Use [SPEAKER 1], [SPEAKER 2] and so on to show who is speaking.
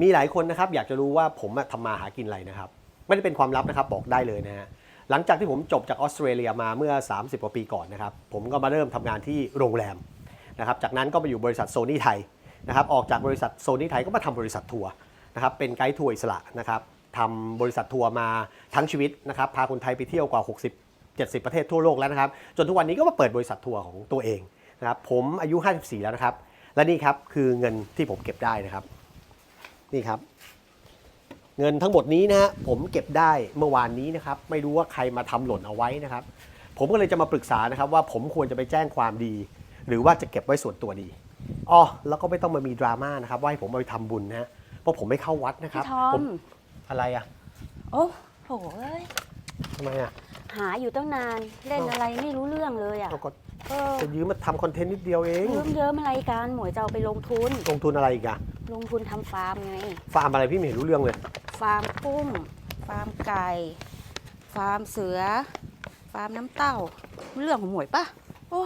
[SPEAKER 1] มีหลายคนนะครับอยากจะรู้ว่าผมทำมาหากินอะไรนะครับ ไม่ได้เป็นความลับนะครับบอกได้เลยนะฮะหลังจากที่ผมจบจากออสเตรเลียมาเมื่อ 30กว่าปีก่อนนะครับ ผมก็มาเริ่มทำงานที่โรงแรมนะครับจากนั้นก็มาอยู่บริษัทโซนี่ไทยนะครับออกจากบริษัทโซนี่ไทยก็มาทำบริษัททัวร์นะครับเป็นไกด์ทัวร์อิสระนะครับทำบริษัททัวร์มาทั้งชีวิตนะครับพาคนไทยไปเที่ยวกว่า 60 70 ประเทศทั่วโลกแล้วนะครับ จนทุกวันนี้ก็มาเปิดบริษัททัวร์ของตัวเองนะครับผมอายุ 54 แล้วนะครับ และนี่ครับคือเงินที่ผมเก็บได้นะครับ นี่ครับ เงินทั้งหมดนี้นะฮะผมเก็บได้เมื่อวานนี้นะครับ ไม่รู้ว่าใครมาทำหล่นเอาไว้นะครับ ผมก็เลยจะมาปรึกษานะครับ ว่าผมควรจะไปแจ้งความดี หรือว่าจะเก็บไว้ส่วนตัวดีอ๋อแล้วก็ไม่ต้องมามีดราม่านะครับว่าให้ผมเอาไปทำบุญนะฮะเพราะผมไม่เข้าวัดนะครับ
[SPEAKER 2] พี่ทอ
[SPEAKER 1] ผม มอะไรอะ
[SPEAKER 2] โอ้โหเอ้ย
[SPEAKER 1] ทำไมอะ
[SPEAKER 2] หาอยู่ตั้งนานเล่นอะไรไม่รู้เรื่องเลยอะ
[SPEAKER 1] เราก็
[SPEAKER 2] เออ
[SPEAKER 1] จะยืมมาทำคอนเทนต์นิดเดียวเอง
[SPEAKER 2] เยิ้มเยิ้มอะไรกันหมวยจะเอาไปลงทุน
[SPEAKER 1] ลงทุนอะไรอีกอะ
[SPEAKER 2] ลงทุนทำฟาร์มไง
[SPEAKER 1] ฟาร์มอะไรพี่ไม่เห็นรู้เรื่องเลย
[SPEAKER 2] ฟาร์มกุ้งฟาร์มไก่ ฟาร์มเสือ ฟาร์มน้ำเต้า เรื่องของหมวยปะโอ้